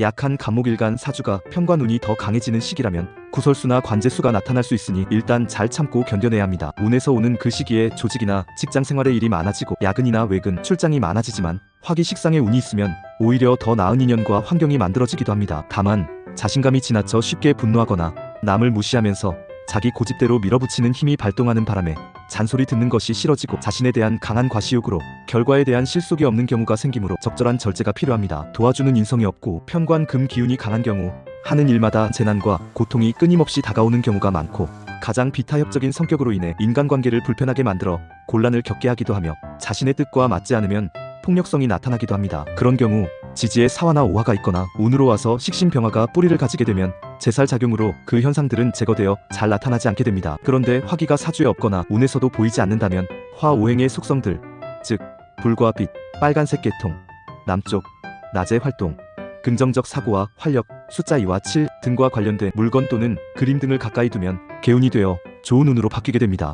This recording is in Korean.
약한 간목일간 사주가 편과 운이 더 강해지는 시기라면 구설수나 관제수가 나타날 수 있으니 일단 잘 참고 견뎌내야 합니다. 운에서 오는 그 시기에 조직이나 직장 생활에 일이 많아지고 야근이나 외근, 출장이 많아지지만 화기 식상에 운이 있으면 오히려 더 나은 인연과 환경이 만들어지기도 합니다. 다만 자신감이 지나쳐 쉽게 분노하거나 남을 무시하면서 자기 고집대로 밀어붙이는 힘이 발동하는 바람에 잔소리 듣는 것이 싫어지고 자신에 대한 강한 과시욕으로 결과에 대한 실속이 없는 경우가 생기므로 적절한 절제가 필요합니다. 도와주는 인성이 없고 편관 금 기운이 강한 경우 하는 일마다 재난과 고통이 끊임없이 다가오는 경우가 많고 가장 비타협적인 성격으로 인해 인간관계를 불편하게 만들어 곤란을 겪게 하기도 하며 자신의 뜻과 맞지 않으면 폭력성이 나타나기도 합니다. 그런 경우 지지에 사화나 오화가 있거나 운으로 와서 식신병화가 뿌리를 가지게 되면 제살 작용으로 그 현상들은 제거되어 잘 나타나지 않게 됩니다. 그런데 화기가 사주에 없거나 운에서도 보이지 않는다면 화오행의 속성들, 즉 불과 빛, 빨간색 계통, 남쪽, 낮의 활동, 긍정적 사고와 활력, 숫자 2와 7 등과 관련된 물건 또는 그림 등을 가까이 두면 개운이 되어 좋은 운으로 바뀌게 됩니다.